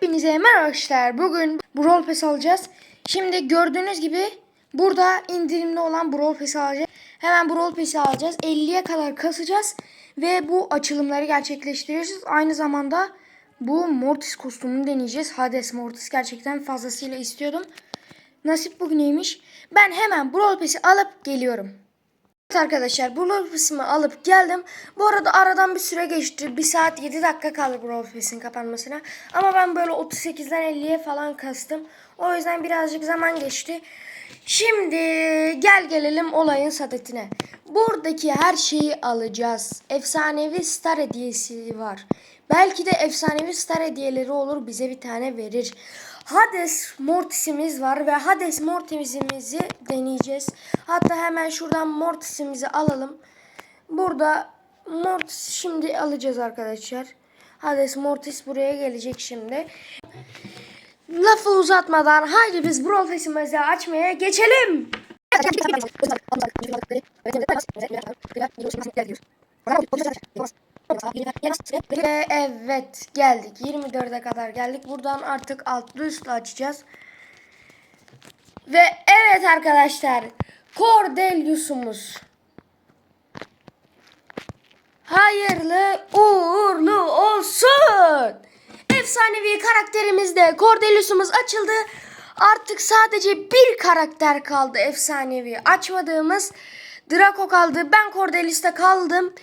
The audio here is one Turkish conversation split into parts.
Hepinize merhaba arkadaşlar. Bugün Brawl Pass alacağız. Şimdi gördüğünüz gibi burada indirimli olan Brawl Pass'i alacağız. Hemen Brawl Pass'i alacağız. 50'ye kadar kasacağız. Ve bu açılımları gerçekleştireceğiz. Aynı zamanda bu Mortis kostümünü deneyeceğiz. Hades Mortis gerçekten fazlasıyla istiyordum. Nasip bugüneymiş. Ben hemen Brawl Pass'i alıp geliyorum. Evet arkadaşlar Brawl Pass'ımı alıp geldim. Bu arada aradan bir süre geçti. 1 saat 7 dakika kaldı Brawl Pass'in kapanmasına. Ama ben böyle 38'den 50'ye falan kastım. O yüzden birazcık zaman geçti. Şimdi gel gelelim olayın sadetine. Buradaki her şeyi alacağız. Efsanevi star hediyesi var. Belki de efsanevi star hediyeleri olur bize bir tane verir. Hades Mortis'imiz var ve Hades Mortis'imizi deneyeceğiz. Hatta hemen şuradan Mortis'imizi alalım. Burada Mortis şimdi alacağız arkadaşlar. Hades Mortis buraya gelecek şimdi. Lafı uzatmadan haydi biz Brawl Pass'imizi açmaya geçelim. Ve evet geldik. 24'e kadar geldik. Buradan artık altlı üstlü açacağız. Ve evet arkadaşlar. Cordelius'umuz. Hayırlı uğurlu olsun. Efsanevi karakterimizde Cordelius'umuz açıldı. Artık sadece bir karakter kaldı efsanevi açmadığımız. Draco kaldı. Ben Cordelius'ta kaldım.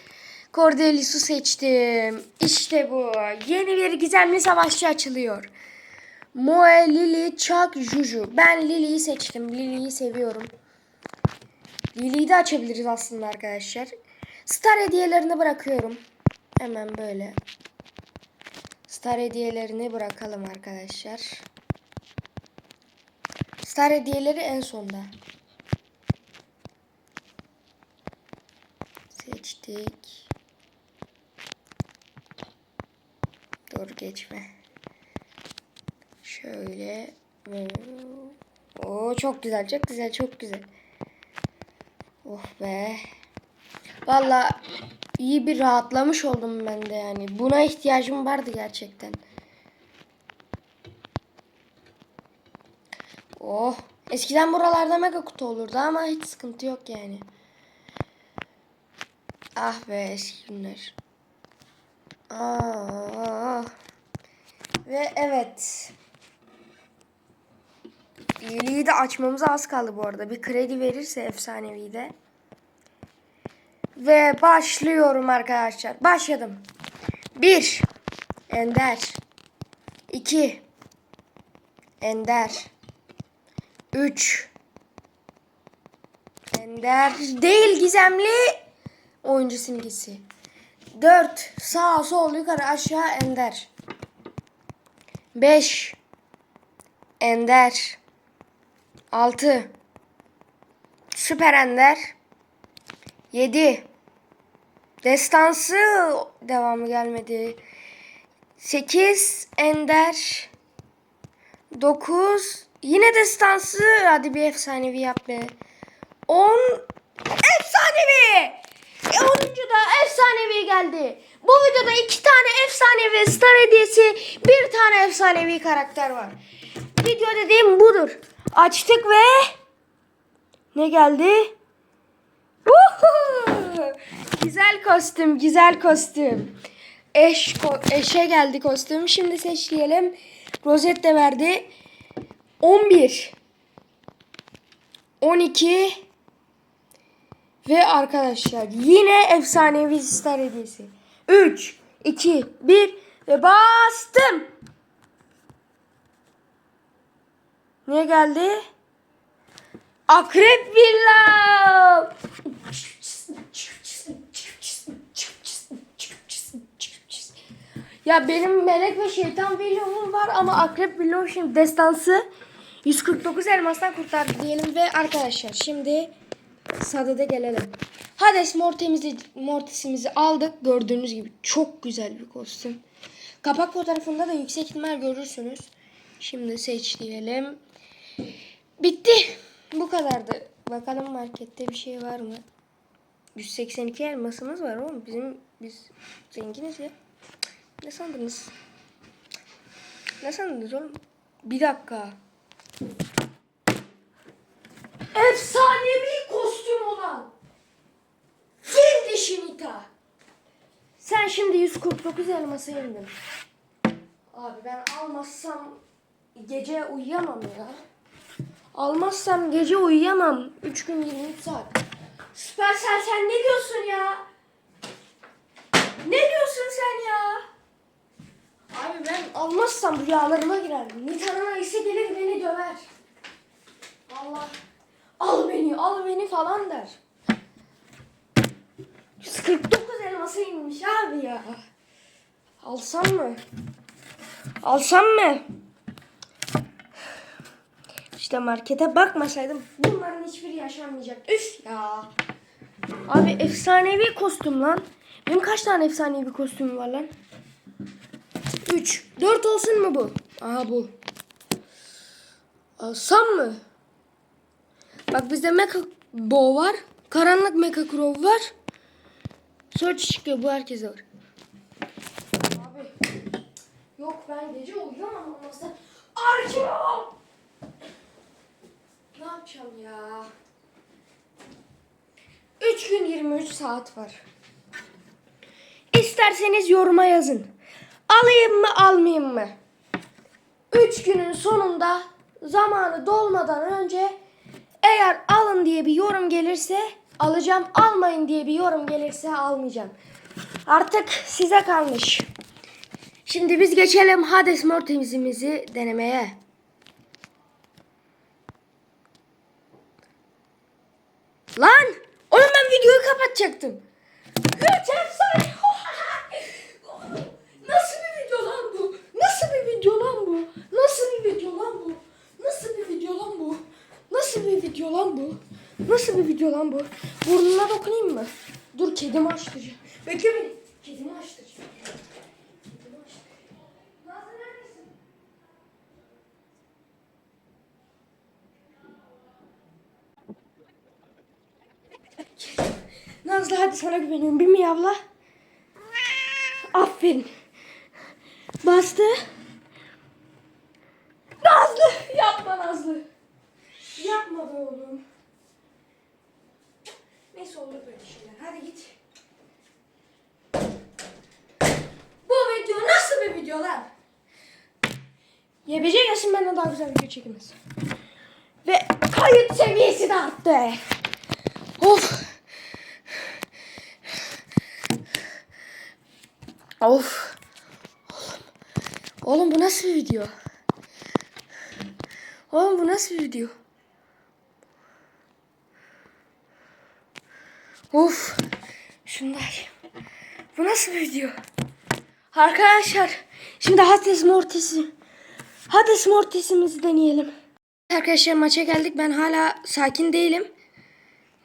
Cordelius'u seçtim. İşte bu. Yeni bir gizemli savaşçı açılıyor. Moe, Lily, Chuck, Juju. Ben Lily'yi seçtim. Lily'yi seviyorum. Lily'yi de açabiliriz aslında arkadaşlar. Star hediyelerini bırakıyorum. Hemen böyle. Star hediyelerini bırakalım arkadaşlar. Star hediyeleri en sonda. Seçtik. Dur geçme. Şöyle. O çok güzel, çok güzel, çok güzel. Oh be. Valla iyi bir rahatlamış oldum ben de yani. Buna ihtiyacım vardı gerçekten. Oh. Eskiden buralarda mega kutu olurdu ama hiç sıkıntı yok yani. Ah be eski günler. Ah. Ve evet. İyiliği de açmamıza az kaldı bu arada. Bir kredi verirse efsanevi de. Ve başlıyorum arkadaşlar. Başladım. 1. Ender. 2. Ender. 3. Ender. Değil gizemli. Oyuncu simgesi. 4. Sağ sol yukarı aşağı ender. 5. Ender. 6. Süper ender. 7. Destansı devamı gelmedi. 8 ender. 9 yine destansı hadi bir efsanevi yap be. 10 efsanevi. E, 10. da efsanevi geldi. Bu videoda iki tane efsanevi star hediyesi, bir tane efsanevi karakter var. Video dediğim budur. Açtık ve ne geldi? Uhu! Güzel kostüm, güzel kostüm. Eş, ko- eşe geldi kostüm. Şimdi seçleyelim. Rozet de verdi. 11 12 ve arkadaşlar yine efsanevi star hediyesi. 3 2 1 ve bastım. Ne geldi? Akrep Villa. Ya benim melek ve şeytan villomum var ama akrep villom şimdi destansı 149 elmastan kurtardı diyelim ve arkadaşlar şimdi sadede gelelim. Hades Mortis'imizi, Mortis'imizi aldık. Gördüğünüz gibi çok güzel bir kostüm. Kapak fotoğrafında da yüksek ihtimal görürsünüz. Şimdi seç diyelim. Bitti. Bu kadardı. Bakalım markette bir şey var mı? 182 elmasımız var oğlum. Bizim biz zenginiz ya. Ne sandınız? Ne sandınız oğlum? Bir dakika. Efsanevi kostüm olan Nita. Sen şimdi 149 elması indin. Abi ben almazsam gece uyuyamam ya. Almazsam gece uyuyamam. 3 gün 23 saat. Süpersel sen ne diyorsun ya? Ne diyorsun sen ya? Abi ben almazsam rüyalarıma girer. Nita'nın ise gelir beni döver. Allah. Al beni, al beni falan der. 149 elması abi ya. Alsam mı? Alsam mı? İşte markete bakmasaydım bunların hiçbiri yaşanmayacak. Üf ya. Abi efsanevi kostüm lan. Benim kaç tane efsanevi kostümüm var lan? 3. 4 olsun mu bu? Aha bu. Alsam mı? Bak bizde Mecha Bo var. Karanlık Mecha Crow var. Search çıkıyor. Bu herkese var. Abi. Yok ben gece uyuyamam olmazsa. Arkeon! Ne yapacağım ya? 3 gün 23 saat var. İsterseniz yoruma yazın. Alayım mı almayayım mı? 3 günün sonunda zamanı dolmadan önce eğer alın diye bir yorum gelirse alacağım. Almayın diye bir yorum gelirse almayacağım. Artık size kalmış. Şimdi biz geçelim Hades Mortis'imizi denemeye. Lan! Oğlum ben videoyu kapatacaktım. Üç efsane. Nasıl bir video lan bu? Nasıl bir video lan bu? Nasıl bir video lan bu? Nasıl bir video lan bu? Nasıl bir video lan bu? Nasıl bir video lan bu? Burnuna dokunayım mı? Dur kedimi açtıracağım. Bekle beni. Kedimi açtıracağım. Nazlı hadi sana güveniyorum. Bir miyavla. Aferin. Bastı. Nazlı! Yapma Nazlı. Yapma be oğlum. Neyse olur böyle şeyler. Hadi git. Bu video nasıl bir video lan? YBC gelsin benden daha güzel video çekemez. Ve kayıt seviyesi de arttı. Of. Of. Oğlum. Oğlum bu nasıl bir video? Oğlum bu nasıl bir video? Of. Şunlar. Bu nasıl bir video? Arkadaşlar şimdi Hades Mortis'i Hades Mortis'imizi deneyelim. Arkadaşlar maça geldik. Ben hala sakin değilim.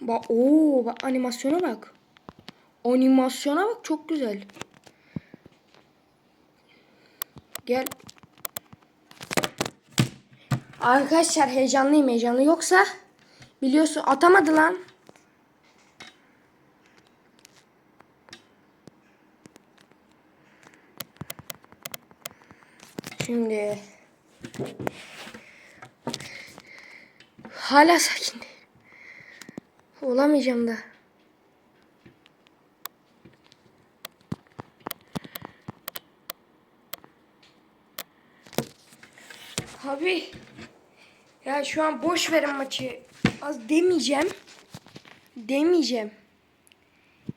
Bak ooo bak animasyona bak. Animasyona bak çok güzel. Gel. Arkadaşlar heyecanlıyım heyecanlı. Yoksa biliyorsun atamadı lan. Şimdi hala sakin. Olamayacağım da. Abi ya şu an boş verin maçı. Az demeyeceğim. Demeyeceğim.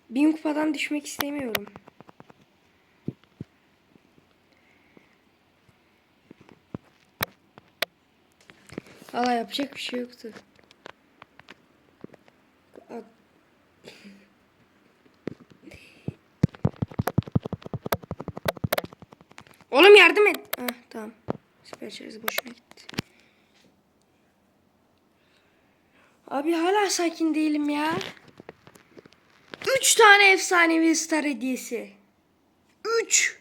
Bin kupadan düşmek istemiyorum. Valla yapacak bir şey yoktu. Oğlum yardım et. Ah tamam. Süper şarjı boşuna gitti. Abi hala sakin değilim ya. Üç tane efsanevi star hediyesi. Üç.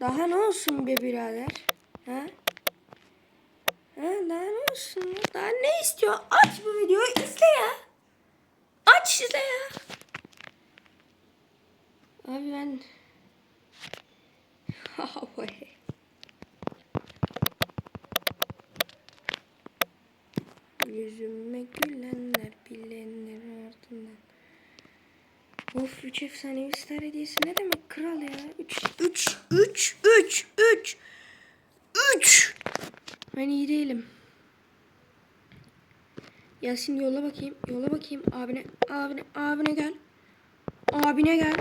Daha ne olsun be birader? Ha? Ha, ne olsun? Daha ne istiyor? Aç bu videoyu izle ya. Aç izle ya. Abi ben Yüzüme gülenler bilenler ardından. Of 3 efsanevi star hediyesi ne demek kral ya? 3 3 3 3 3 3 Ben iyi değilim. Yasin yola bakayım. Yola bakayım. Abine abine abine gel. Abine gel.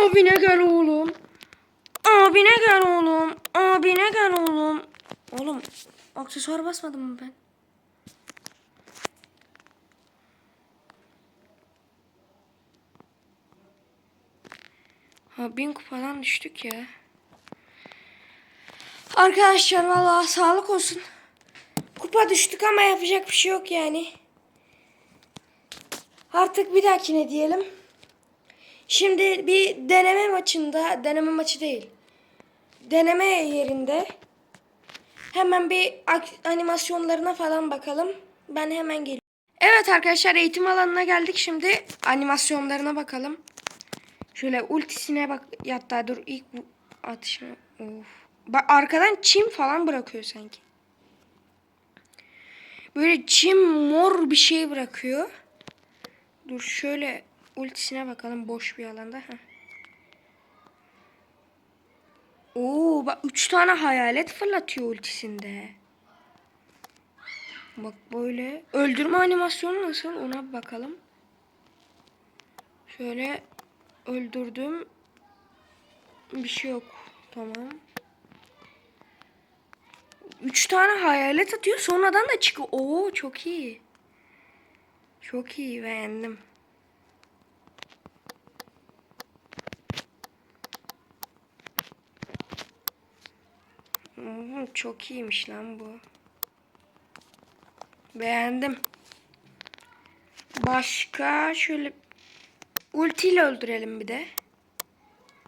Abine gel oğlum. Abine gel oğlum. Abine gel oğlum. Oğlum aksesuar basmadım mı ben? Ha bin kupadan düştük ya. Arkadaşlar vallahi sağlık olsun. Kupa düştük ama yapacak bir şey yok yani. Artık bir dahakine diyelim. Şimdi bir deneme maçında, deneme maçı değil. Deneme yerinde hemen bir animasyonlarına falan bakalım. Ben hemen geliyorum. Evet arkadaşlar eğitim alanına geldik. Şimdi animasyonlarına bakalım. Şöyle ultisine bak. Hatta dur ilk bu atışına. Of. Bak arkadan çim falan bırakıyor sanki. Böyle çim mor bir şey bırakıyor. Dur şöyle ultisine bakalım boş bir alanda. Heh. Oo bak 3 tane hayalet fırlatıyor ultisinde. Bak böyle. Öldürme animasyonu nasıl ona bir bakalım. Şöyle öldürdüm. Bir şey yok. Tamam. Üç tane hayalet atıyor. Sonradan da çıkıyor. Oo çok iyi. Çok iyi beğendim. Oo, çok iyiymiş lan bu. Beğendim. Başka şöyle ultiyle öldürelim bir de.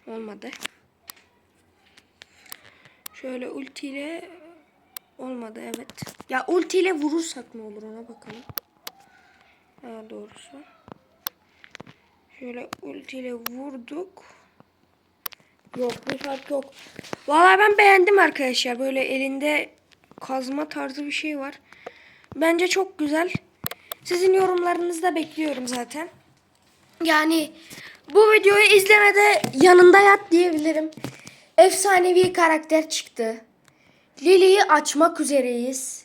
Olmadı. Şöyle ultiyle olmadı evet. Ya ultiyle vurursak ne olur ona bakalım. Ha doğrusu. Şöyle ultiyle vurduk. Yok bir fark yok. Vallahi ben beğendim arkadaşlar. Böyle elinde kazma tarzı bir şey var. Bence çok güzel. Sizin yorumlarınızı da bekliyorum zaten. Yani bu videoyu izlemede yanında yat diyebilirim. Efsanevi karakter çıktı. Lily'yi açmak üzereyiz.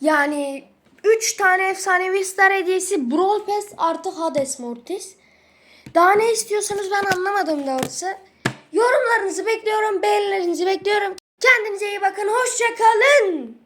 Yani 3 tane efsanevi star hediyesi Brawl Pass artı Hades Mortis. Daha ne istiyorsanız ben anlamadım doğrusu. Yorumlarınızı bekliyorum, beğenilerinizi bekliyorum. Kendinize iyi bakın, hoşça kalın.